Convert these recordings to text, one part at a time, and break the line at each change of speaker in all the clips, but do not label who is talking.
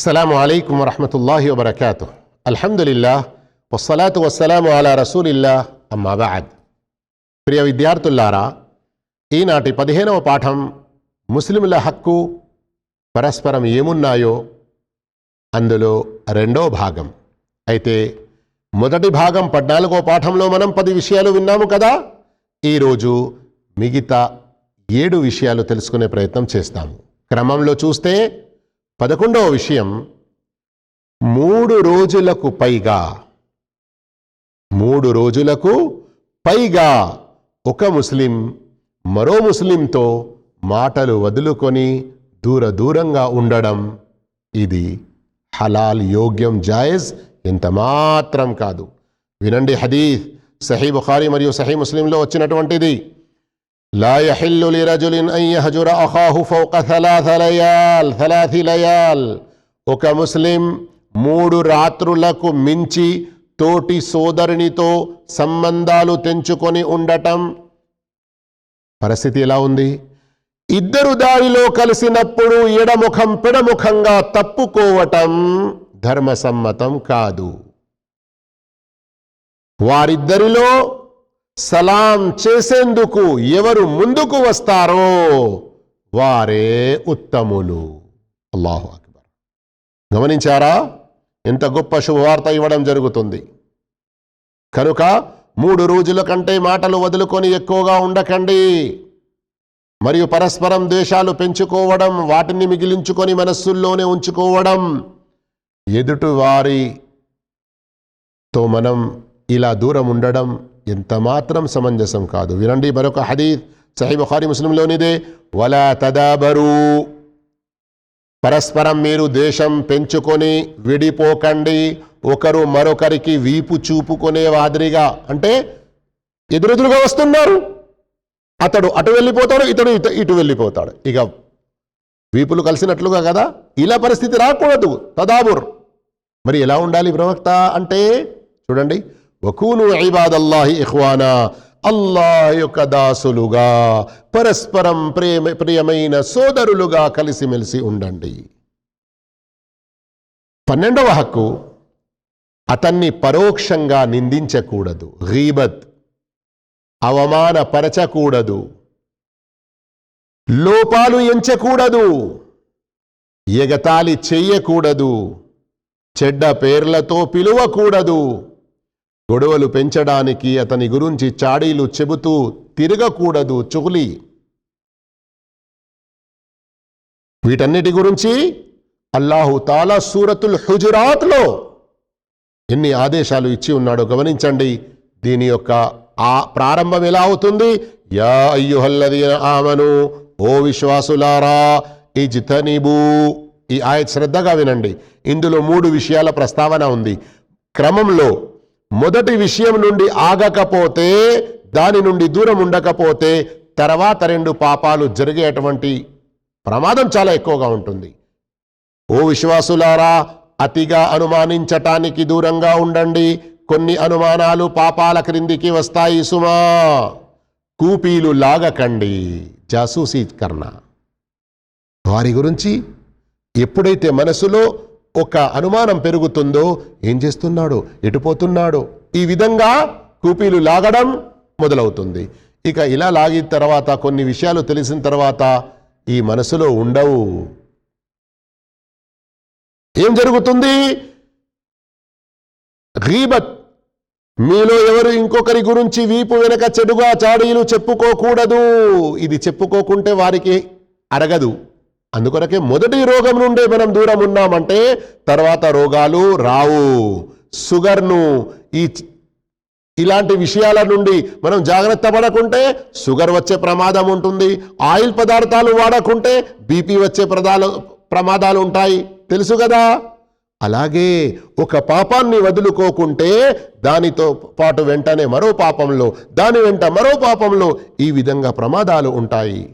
అస్సలం అయికు వరహమతుల్లాహి వబర్కాతు అల్హమ్దుల్లా వస్సలాతు వస్సలాము అలా రసూలిల్లా అమ్మాబాద్ ప్రియ విద్యార్థుల్లారా ఈనాటి పదిహేనవ పాఠం ముస్లింల హక్కు పరస్పరం ఏమున్నాయో అందులో రెండో భాగం. అయితే మొదటి భాగం పద్నాలుగో పాఠంలో మనం పది విషయాలు విన్నాము కదా? ఈరోజు మిగతా ఏడు విషయాలు తెలుసుకునే ప్రయత్నం చేస్తాము. క్రమంలో చూస్తే పదకొండవ విషయం మూడు రోజులకు పైగా మూడు రోజులకు పైగా ఒక ముస్లిం మరో ముస్లింతో మాటలు వదులుకొని దూర దూరంగా ఉండడం ఇది హలాల్ యోగ్యం జాయజ్ ఎంతమాత్రం కాదు. వినండి హదీఫ్ సహీ బుఖారి మరియు సహీ ముస్లింలో వచ్చినటువంటిది. لا يحل لرجل أن يهجر أخاه فوق ثلاث ليال ثلاث ليال ఒక ముస్లిం మూడు రాత్రులకు మించి తోటి సోదరునితో సంబంధాలు తెంచుకొని ఉండటం పరిస్థితి ఎలా ఉంది ఇద్దరు దారిలో కలిసినప్పుడు ఎడముఖం పిడముఖంగా తప్పుకోవటం ధర్మసమ్మతం కాదు వారిద్దరిలో సలాం చేసేందుకు ఎవరు ముందుకు వస్తారో వారే ఉత్తములు. అల్లాహు అక్బర్. గమనించారా? ఎంత గొప్ప శుభవార్త ఇవ్వడం జరుగుతుంది. కనుక మూడు రోజుల కంటే మాటలు వదులుకొని ఎక్కువగా ఉండకండి. మరియు పరస్పరం ద్వేషాలు పెంచుకోవడం వాటిని మిగిలించుకొని మనస్సుల్లోనే ఉంచుకోవడం ఎదుటి వారితో మనం ఇలా దూరం ఉండడం ఎంత మాత్రం సమంజసం కాదు. వినండి మరొక హదీద్ సహీ బుఖారి ముస్లింలోనిదే. వలా తదాబరు. పరస్పరం మీరు దేశం పెంచుకొని విడిపోకండి. ఒకరు మరొకరికి వీపు చూపుకునే మాదిరిగా అంటే ఎదురెదురుగా వస్తున్నారు. అతడు అటు వెళ్ళిపోతాడు ఇతడు ఇటు ఇటు వెళ్ళిపోతాడు. ఇక వీపులు కలిసినట్లుగా కదా? ఇలా పరిస్థితి రాకూడదు. తదాబుర్. మరి ఎలా ఉండాలి ప్రవక్త అంటే చూడండి. వకూను ఇబాదల్లాహి ఇహ్వానా అల్లాహ్ యొక్క దాసులుగా పరస్పరం ప్రేమ ప్రియమైన సోదరులుగా కలిసిమెలిసి ఉండండి. పన్నెండవ హక్కు అతన్ని పరోక్షంగా నిందించకూడదు. గీబత్ అవమానపరచకూడదు. లోపాలు ఎంచకూడదు. ఎగతాళి చెయ్యకూడదు చెడ్డ పేర్లతో పిలువకూడదు. గొడవలు పెంచడానికి అతని గురించి చాడీలు చెబుతూ తిరగకూడదు చుగులి. వీటన్నిటి గురించి అల్లాహు తాలా సూరతుల్ హుజురాత్లో ఎన్ని ఆదేశాలు ఇచ్చి ఉన్నాడో గమనించండి. దీని యొక్క ఆ ప్రారంభం ఎలా అవుతుంది? యా అయ్యుహల్లదీన ఆమను ఓ విశ్వాసులారా ఇజ్తనిబు. ఈ ఆయ శ్రద్ధగా వినండి. ఇందులో మూడు విషయాల ప్రస్తావన ఉంది. క్రమంలో మొదటి విషయం నుండి ఆగకపోతే దాని నుండి దూరం ఉండకపోతే తర్వాత రెండు పాపాలు జరిగేటువంటి ప్రమాదం చాలా ఎక్కువగా ఉంటుంది. ఓ విశ్వాసులారా అతిగా అనుమానించటానికి దూరంగా ఉండండి. కొన్ని అనుమానాలు పాపాల క్రిందికి వస్తాయి సుమా. కూపీలు లాగకండి. జాసూసీ కర్ణ వారి గురించి ఎప్పుడైతే మనసులో ఒక అనుమానం పెరుగుతుందో ఏం చేస్తున్నాడు? ఎటుపోతున్నాడు ఈ విధంగా కూపీలు లాగడం మొదలవుతుంది. ఇక ఇలా లాగిన తర్వాత కొన్ని విషయాలు తెలిసిన తర్వాత ఈ మనసులో ఉండవు. ఏం జరుగుతుంది? గీబత్ మీలో ఎవరు ఇంకొకరి గురించి వీపు వెనక చెడుగా చాడీలు చెప్పుకోకూడదు. ఇది చెప్పుకోకుంటే వారికి అరగదు. అందుకొరకే మొదటి రోగం నుండే మనం దూరం ఉన్నామంటే తర్వాత రోగాలు రావు. షుగర్ను ఈ ఇలాంటి విషయాల నుండి మనం జాగ్రత్త పడకుంటే షుగర్ వచ్చే ప్రమాదం ఉంటుంది. ఆయిల్ పదార్థాలు వాడకుంటే బీపీ వచ్చే ప్రదాలు ప్రమాదాలు ఉంటాయి. తెలుసు కదా? అలాగే ఒక పాపాన్ని వదులుకోకుంటే దానితో పాటు వెంటనే మరో పాపంలో దాని వెంట మరో పాపంలో ఈ విధంగా ప్రమాదాలు ఉంటాయి.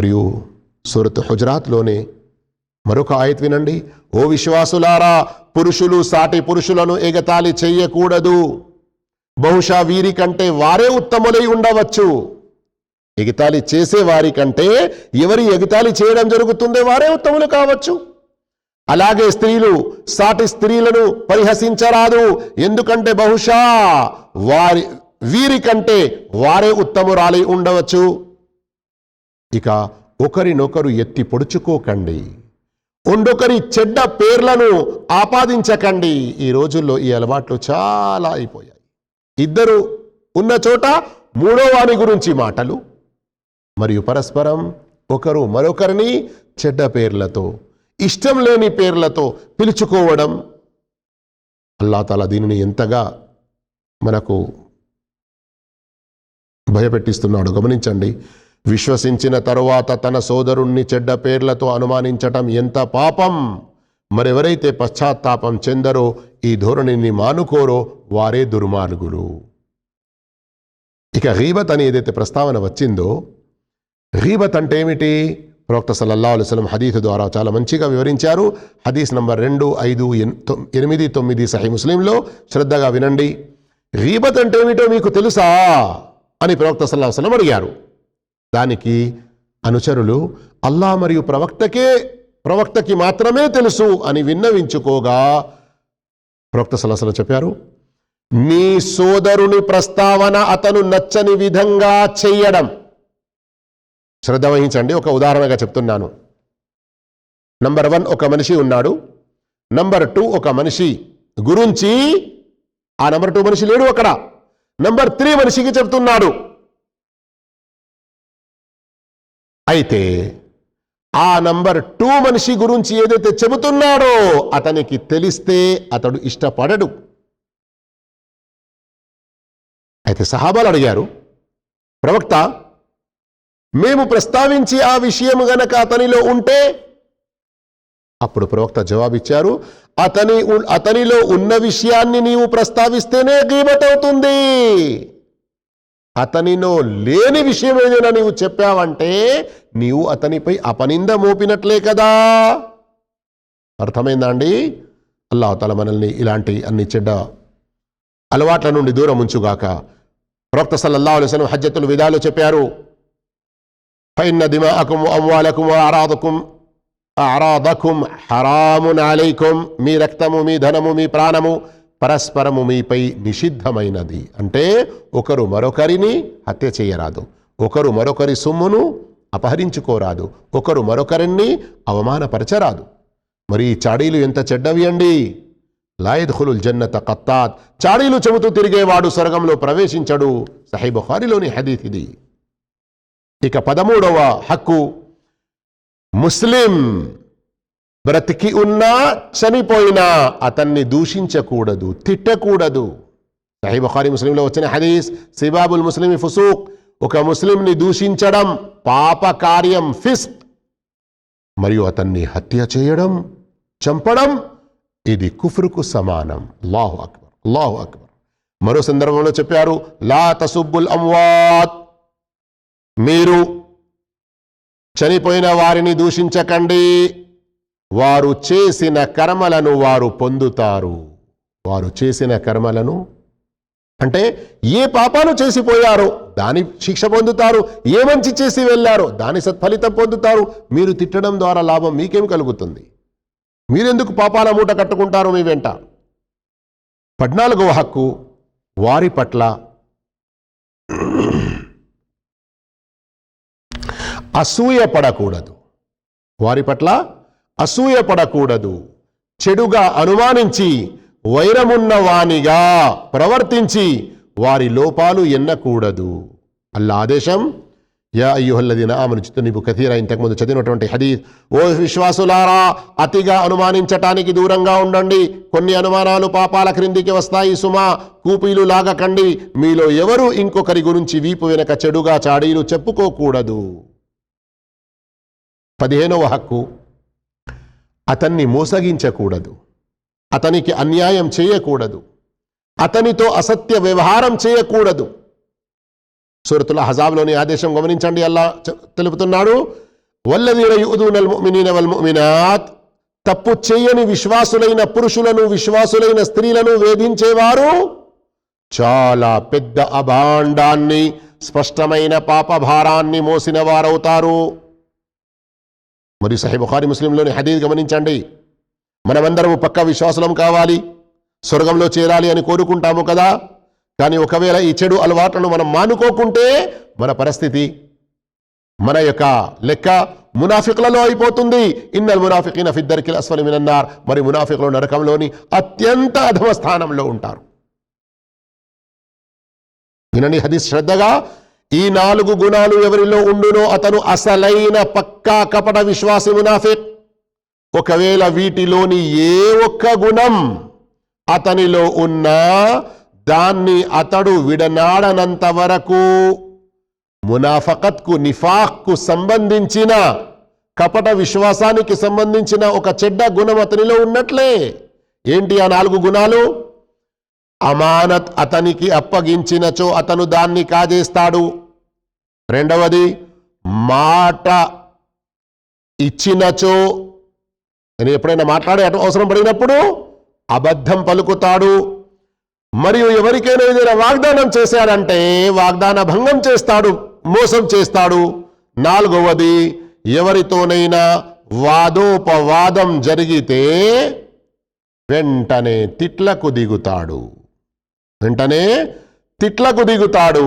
మరియు సూరత్ హుజరాత్లోనే మరొక ఆయత్ వినండి. ఓ విశ్వాసులారా పురుషులు సాటి పురుషులను ఎగతాళి చెయ్యకూడదు బహుశా వీరి కంటే వారే ఉత్తములై ఉండవచ్చు. ఎగతాళి చేసే వారి కంటే ఎవరి ఎగతాళి చేయడం జరుగుతుందో వారే ఉత్తములు కావచ్చు. అలాగే స్త్రీలు సాటి స్త్రీలను పరిహసించరాదు. ఎందుకంటే బహుశా వారి వీరికంటే వారే ఉత్తమురాలై ఉండవచ్చు. ఇక ఒకరినొకరు ఎత్తి పొడుచుకోకండి. ఉండొకరి చెడ్డ పేర్లను ఆపాదించకండి. ఈ రోజుల్లో ఈ అలవాట్లు చాలా అయిపోయాయి. ఇద్దరు ఉన్న చోట మూడో వారి గురించి మాటలు మరియు పరస్పరం ఒకరు మరొకరిని చెడ్డ పేర్లతో ఇష్టం లేని పేర్లతో పిలుచుకోవడం. అల్లా దీనిని ఎంతగా మనకు భయపెట్టిస్తున్నాడు గమనించండి. విశ్వసించిన తరువాత తన సోదరుణ్ణి చెడ్డ పేర్లతో అనుమానించటం ఎంత పాపం? మరెవరైతే పశ్చాత్తాపం చెందరో ఈ ధోరణిని మానుకోరో వారే దుర్మార్గులు. ఇక గీబత్ అని ఏదైతే ప్రస్తావన వచ్చిందో గీబత్ అంటే ఏమిటి ప్రవక్త సల్లల్లా అలైహి వసల్లం హదీస్ ద్వారా చాలా మంచిగా వివరించారు. హదీస్ నంబర్ రెండు ఐదు ఎన్- తొమ్- ఎనిమిది తొమ్మిది సహీ ముస్లింలో శ్రద్ధగా వినండి. గీబత్ అంటే ఏమిటో మీకు తెలుసా? అని ప్రవక్త సల్లాహు అడిగారు. దానికి అనుచరులు అల్లా మరియు ప్రవక్తకే ప్రవక్తకి మాత్రమే తెలుసు అని విన్నవించుకోగా ప్రవక్త సలసలు చెప్పారు నీ సోదరుని ప్రస్తావన అతను నచ్చని విధంగా చెయ్యడం. శ్రద్ధ వహించండి ఒక ఉదాహరణగా చెప్తున్నాను. నంబర్ వన్ ఒక మనిషి ఉన్నాడు. నంబర్ టూ ఒక మనిషి గురించి ఆ నంబర్ టూ మనిషి లేడు అక్కడ. నంబర్ త్రీ మనిషికి చెప్తున్నాడు. అయితే ఆ నంబర్ టూ మనిషి గురించి ఏదైతే చెబుతున్నాడో అతనికి తెలిస్తే అతడు ఇష్టపడడు. అయితే సహాబాలు అడిగారు ప్రవక్త మేము ప్రస్తావించి ఆ విషయం గనక అతనిలో ఉంటే? అప్పుడు ప్రవక్త జవాబిచ్చారు అతని అతనిలో ఉన్న విషయాన్ని నీవు ప్రస్తావిస్తేనే గీబట్ అవుతుంది అతనిలో లేని విషయం ఏదైనా నీవు చెప్పావంటే నీవు అతనిపై అపనింద మోపినట్లే కదా. అర్థమైందా అండి తల మనల్ని ఇలాంటి అన్ని చెడ్డ అలవాట్ల నుండి దూరం ఉంచుగాక ప్రవక్త సల్లల్లాహు అలైహి వసల్లం హజ్జతుల్ చెప్పారు ఫైన్న దిమాకుం అమ్వాలకుం ఆరాధకుం ఆరాధకుం హరామున్ అలైకుం మీ రక్తము మీ ధనము మీ ప్రాణము పరస్పరము మీపై నిషిద్ధమైనది. అంటే ఒకరు మరొకరిని హత్య చేయరాదు. ఒకరు మరొకరి సొమ్మును అపహరించుకోరాదు. ఒకరు మరొకరిని అవమానపరచరాదు. మరి చాడీలు ఎంత చెడ్డవి అండి? లాయద్ఖులుల్ జన్నత కత్తాత్ చాడీలు చెబుతూ తిరిగేవాడు స్వర్గంలో ప్రవేశించడు. సహీ బుఖారిలోని హదీత్ ఇది. ఇక పదమూడవ హక్కు ముస్లిం బ్రతికి ఉన్నా చనిపోయినా అతన్ని దూషించకూడదు తిట్టకూడదు. సహీ బుఖారీ ముస్లింలో వచ్చిన హదీస్ సిబాబుల్ ముస్లిం ఫుసూక్ ఒక ముస్లింని దూషించడం పాప కార్యం ఫిస్క్. మరియు అతన్ని హత్య చేయడం చంపడం ఇది కుఫ్రుకు సమానం. లాహు అక్బర్ లాహు అక్బర్. మరో సందర్భంలో చెప్పారు లా తసుబ్బుల్ అమ్వాత్. మీరు చనిపోయిన వారిని దూషించకండి. వారు చేసిన కర్మలను వారు పొందుతారు. వారు చేసిన కర్మలను అంటే ఏ పాపాలు చేసిపోయారో దాని శిక్ష పొందుతారు ఏ మంచి చేసి వెళ్ళారో దాని సత్ఫలితం పొందుతారు. మీరు తిట్టడం ద్వారా లాభం మీకేం కలుగుతుంది? మీరెందుకు పాపాల మూట కట్టుకుంటారు మీ వెంట? పద్నాలుగవ హక్కు వారి పట్ల అసూయ పడకూడదు. వారి పట్ల అసూయ పడకూడదు చెడుగా అనుమానించి వైరమున్న వానిగా ప్రవర్తించి వారి లోపాలు ఎన్నకూడదు. అల్లా ఆదేశం? యా అయ్యుహల్లదిన ఆమెను చిత్తు నీకు కథీరా ఇంతకుముందు చదివినటువంటి హదీత్ ఓ విశ్వాసులారా అతిగా అనుమానించటానికి దూరంగా ఉండండి. కొన్ని అనుమానాలు పాపాల క్రిందికి వస్తాయి సుమా. కూపీలు లాగకండి. మీలో ఎవరు ఇంకొకరి గురించి వీపు వెనక చెడుగా చాడీలు చెప్పుకోకూడదు. పదిహేనవ హక్కు. అతన్ని మోసగించకూడదు. అతనికి అన్యాయం చేయకూడదు. అతనితో అసత్య వ్యవహారం చేయకూడదు. సూరతుల హజాబ్లోని ఆదేశం గమనించండి అల్లా తెలుపుతున్నాడు. వల్లదీన తప్పు చేయని విశ్వాసులైన పురుషులను విశ్వాసులైన స్త్రీలను వేధించేవారు చాలా పెద్ద అభాండాన్ని స్పష్టమైన పాపభారాన్ని మోసిన వారవుతారు మరి సహీ బుఖారి ముస్లింలోని హదీద్ గమనించండి. మనమందరము పక్క విశ్వాసం కావాలి స్వర్గంలో చేరాలి అని కోరుకుంటాము కదా. కానీ ఒకవేళ ఈ చెడు అలవాట్లను మనం మానుకోకుంటే మన పరిస్థితి మన యొక్క లెక్క మునాఫికులలో అయిపోతుంది. ఇన్నల్ మునాఫికిన ఫిద్దరికిల్ అస్వలి మినన్నార్ మరి మునాఫికులు నరకంలోని అత్యంత అధమ స్థానంలో ఉంటారు. వినని హదీస్ శ్రద్ధగా ఈ నాలుగు గుణాలు ఎవరిలో ఉండునో అతను అసలైన పక్కా కపట విశ్వాసి మునాఫిక్. ఒకవేళ వీటిలోని ఏ ఒక్క గుణం అతనిలో ఉన్నా దాన్ని అతడు విడనాడనంత వరకు మునాఫకత్కు నిఫాక్కు సంబంధించిన కపట విశ్వాసానికి సంబంధించిన ఒక చెడ్డ గుణం అతనిలో ఉన్నట్లే. ఏంటి ఆ నాలుగు గుణాలు? అమానత్ అతనికి అప్పగించినచో అతను దాన్ని కాజేస్తాడు. రెండవది మాట ఇచ్చినచో నేను ఎప్పుడైనా మాట్లాడే అటు అవసరం పడినప్పుడు అబద్ధం పలుకుతాడు. మరియు ఎవరికైనా ఏదైనా వాగ్దానం చేశాడంటే వాగ్దాన భంగం చేస్తాడు మోసం చేస్తాడు. నాలుగవది ఎవరితోనైనా వాదోపవాదం జరిగితే వెంటనే తిట్లకు దిగుతాడు. వెంటనే తిట్లకు దిగుతాడు.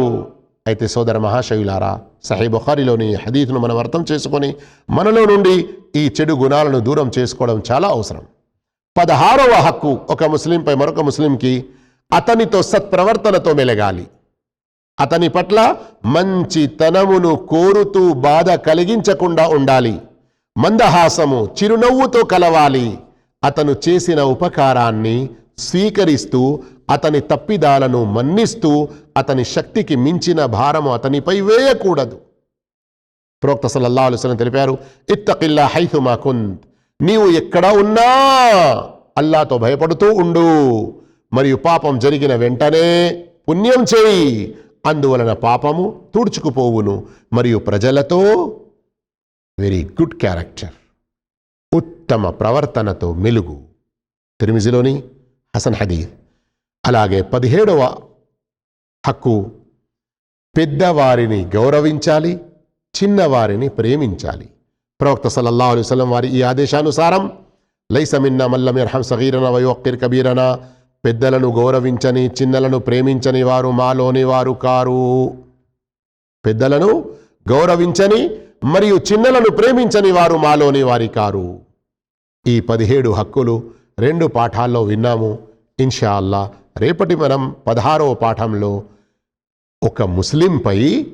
అయితే సోదర మహాశయులారా సహీ బుఖారిలోని హదీత్ను మనం అర్థం చేసుకొని మనలో నుండి ఈ చెడు గుణాలను దూరం చేసుకోవడం చాలా అవసరం. పదహారవ హక్కు ఒక ముస్లింపై మరొక ముస్లింకి అతనితో సత్ప్రవర్తనతో మెలగాలి. అతని పట్ల మంచితనమును కోరుతూ బాధ కలిగించకుండా ఉండాలి. మందహాసము చిరునవ్వుతో కలవాలి. అతను చేసిన ఉపకారాన్ని స్వీకరిస్తూ అతని తప్పిదాలను మన్నిస్తూ అతని శక్తికి మించిన భారము అతనిపై వేయకూడదు. ప్రోక్త సల్లల్లాహు అలైహి తెలిపారు ఇత్తకిల్లా హైథుమా కుంత్. నీవు ఎక్కడ ఉన్నా అల్లాతో భయపడుతూ ఉండు. మరియు పాపం జరిగిన వెంటనే పుణ్యం చేయి. అందువలన పాపము తుడుచుకుపోవును. మరియు ప్రజలతో వెరీ గుడ్ క్యారెక్టర్ ఉత్తమ ప్రవర్తనతో మెలుగు. తిరుమిజిలోని హసన్ హదీర్ అలాగే పదిహేడవ హక్కు. పెద్దవారిని గౌరవించాలి చిన్నవారిని ప్రేమించాలి. ప్రవక్త సల్లల్లా అలైహి వారి ఈ ఆదేశానుసారం లైసమిన్న మల్లం యర్హం సగీరన వయోక్కిర్ కబీరన పెద్దలను గౌరవించని చిన్నలను ప్రేమించని వారు మాలోని వారు కారు. పెద్దలను గౌరవించని మరియు చిన్నలను ప్రేమించని వారు మాలోని వారి కారు. ఈ పదిహేడు హక్కులు రెండు పాఠాల్లో విన్నాము. ఇన్షా అల్లా రేపటి మనం పదహారవ పాఠంలో ఒక ముస్లింపై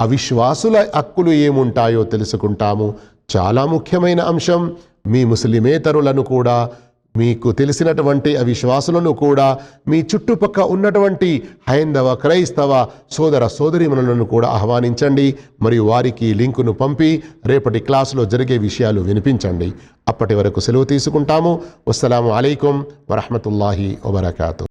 అవిశ్వాసుల హక్కులు ఏముంటాయో తెలుసుకుంటాము. చాలా ముఖ్యమైన అంశం. మీ ముస్లిమేతరులను కూడా మీకు తెలిసినటువంటి అవిశ్వాసులను కూడా మీ చుట్టుపక్క ఉన్నటువంటి హైందవ క్రైస్తవ సోదర సోదరిమణులను కూడా ఆహ్వానించండి. మరియు వారికి లింకును పంపి రేపటి క్లాసులో జరిగే విషయాలు వినిపించండి. అప్పటి వరకు సెలవు తీసుకుంటాము. అస్సలం అలైకుం వరహమతుల్లాహి వబర్కాతు.